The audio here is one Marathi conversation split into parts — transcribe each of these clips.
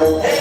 Hey.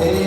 Hey.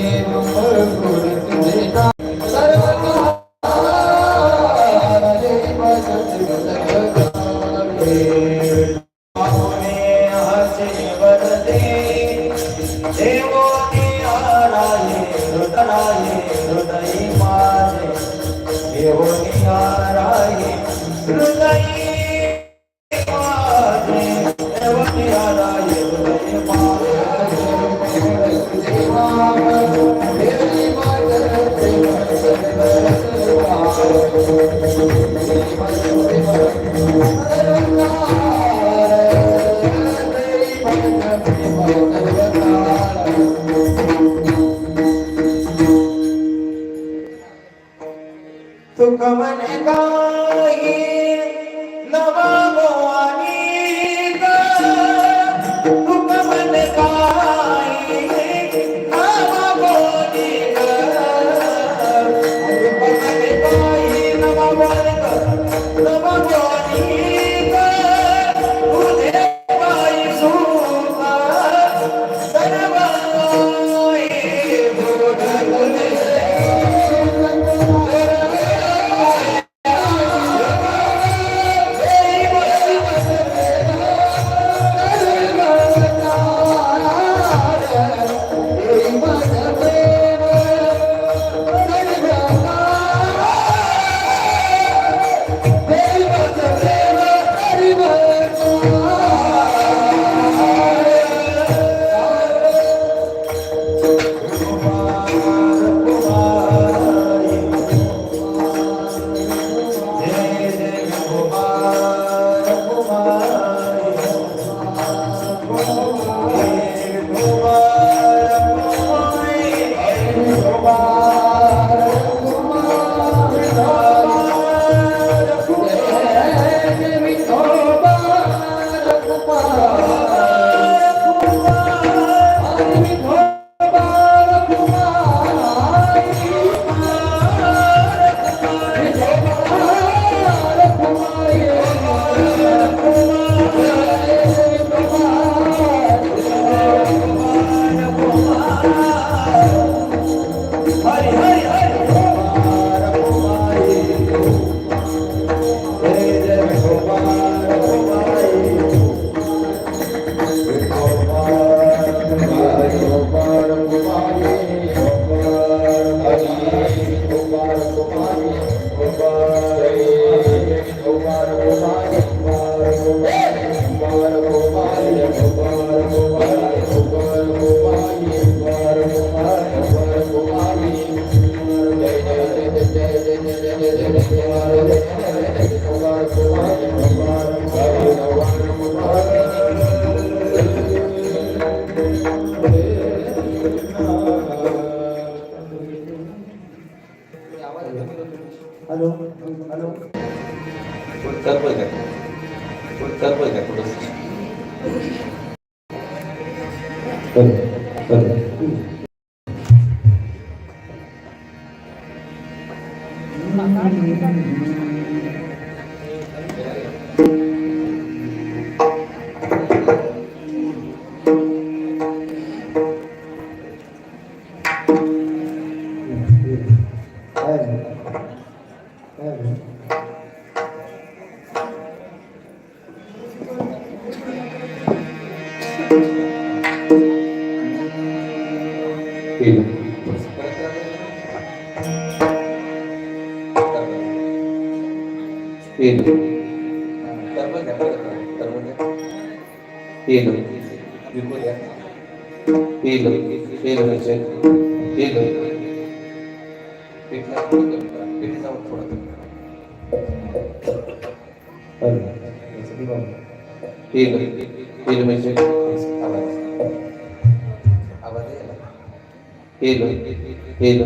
Heal.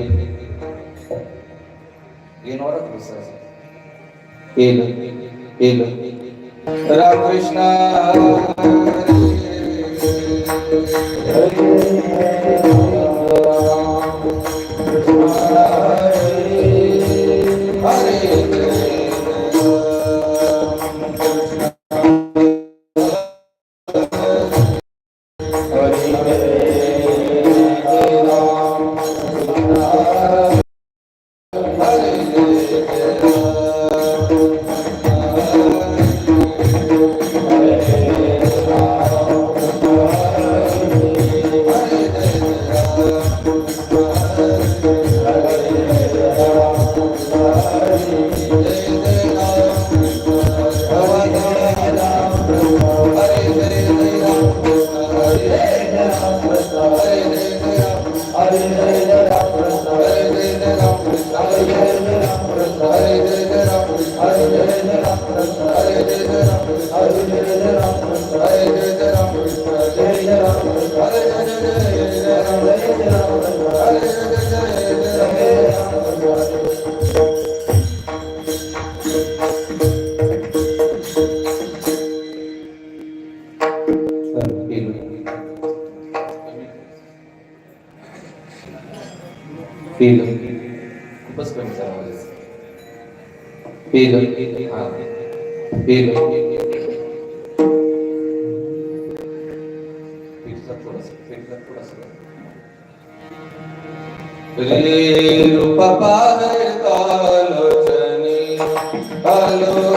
Yenora Krishna. Heal. Heal. Radha Krishna. Hello.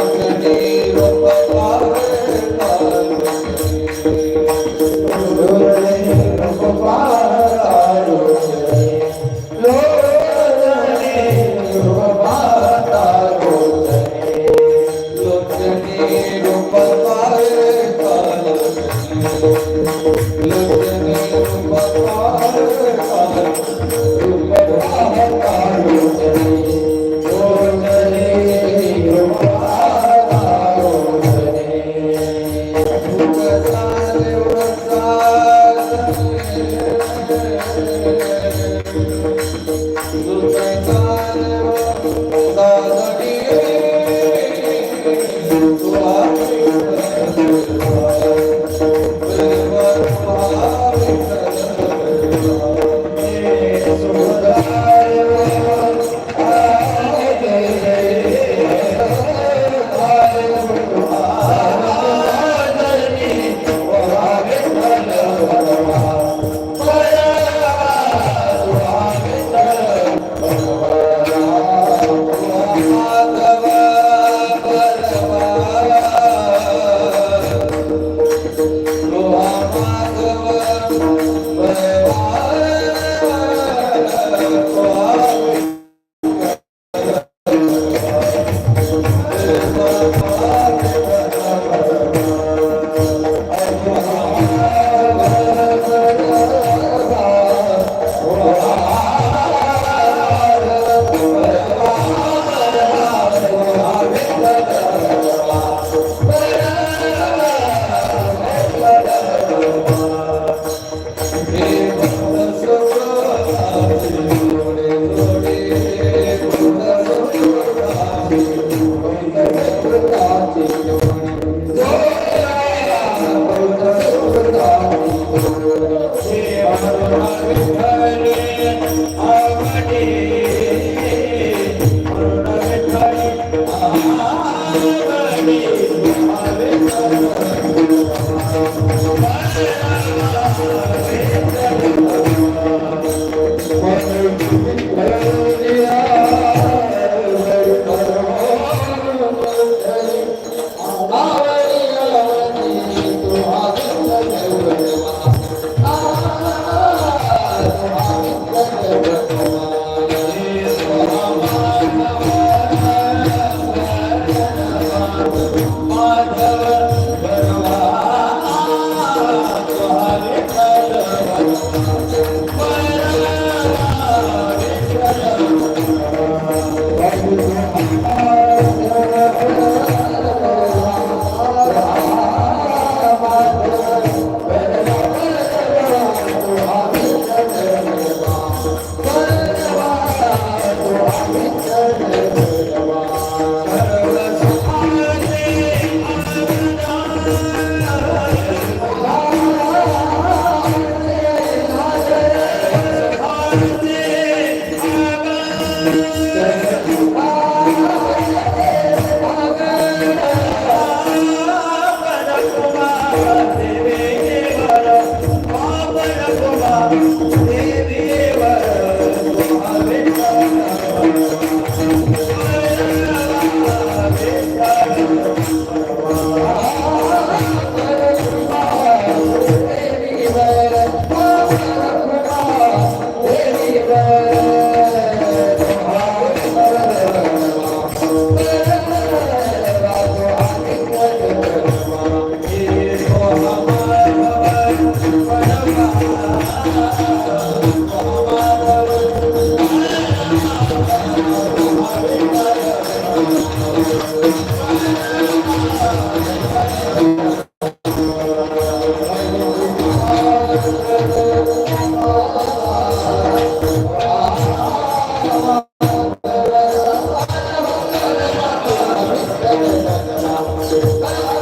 ¡Vamos! ¡Vamos!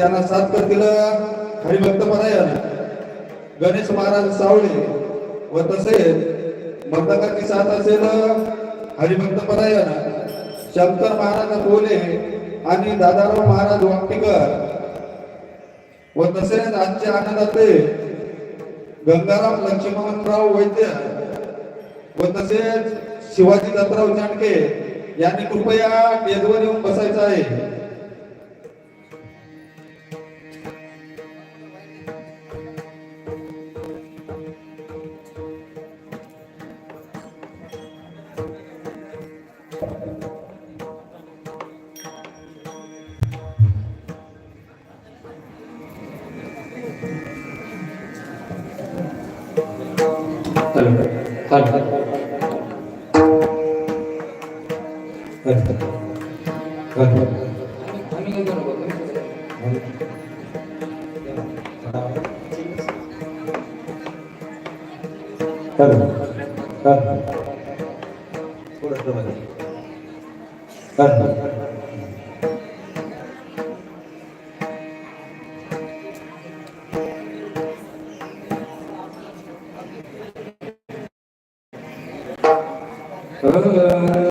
त्यांना साथ करतील हरिभक्त परायण गणेश महाराज सावळे व तसेच मतकाची साथ असेल. हरिभक्त परायण शंकर महाराज बोले आणि दादाराव महाराज वामटेकर व तसेच आजचे आनंदाते गंगाराम लक्ष्मणराव वैद्य व तसेच शिवाजी दत्तराव चांडके यांनी कृपया गेटवर येऊन बसायचं आहे. Uh...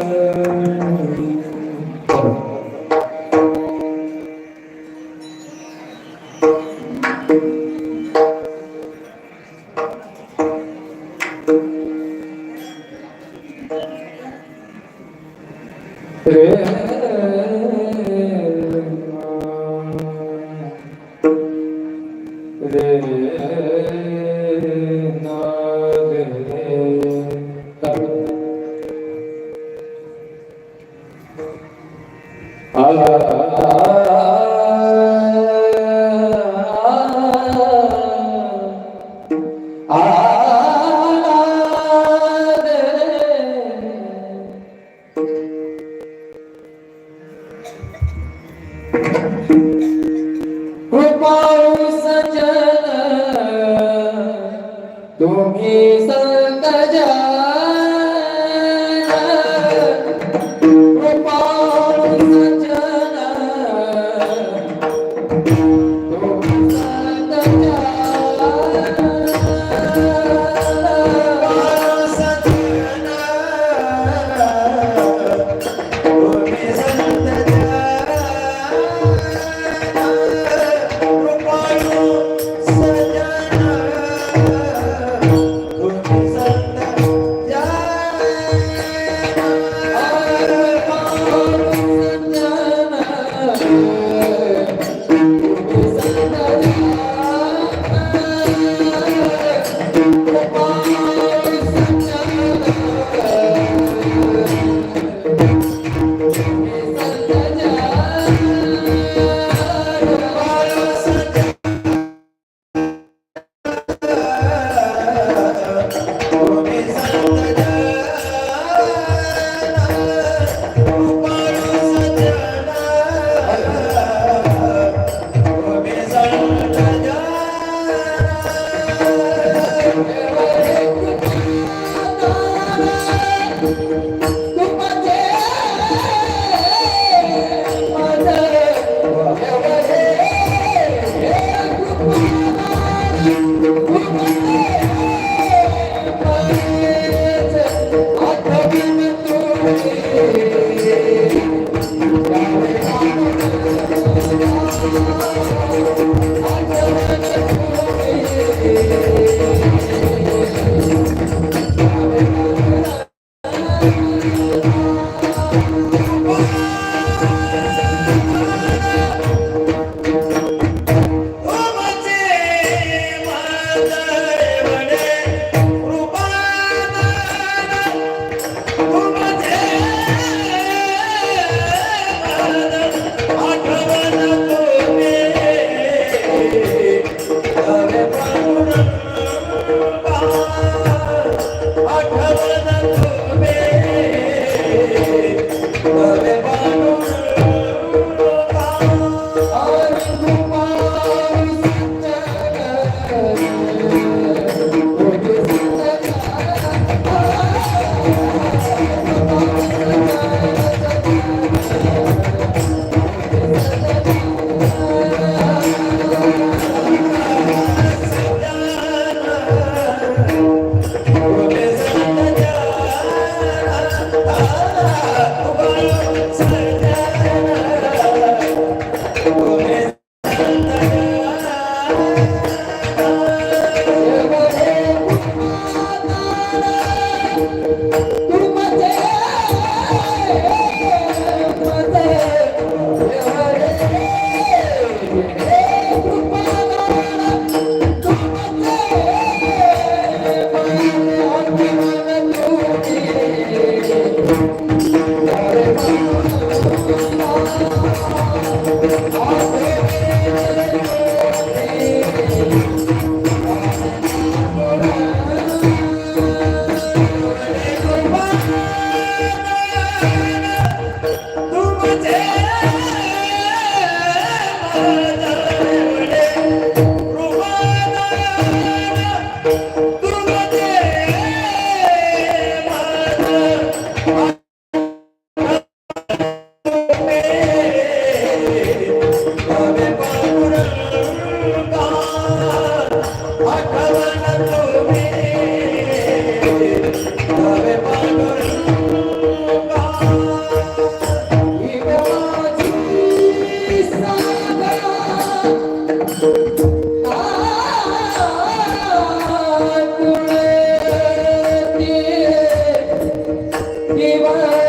Give up.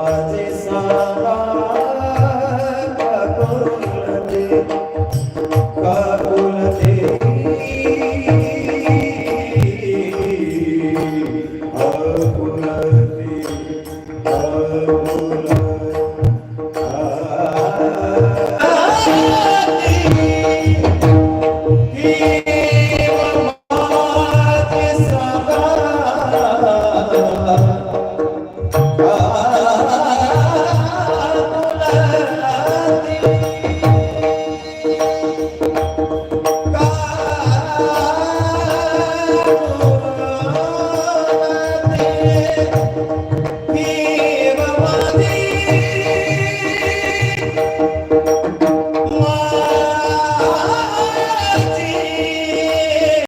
Sarah.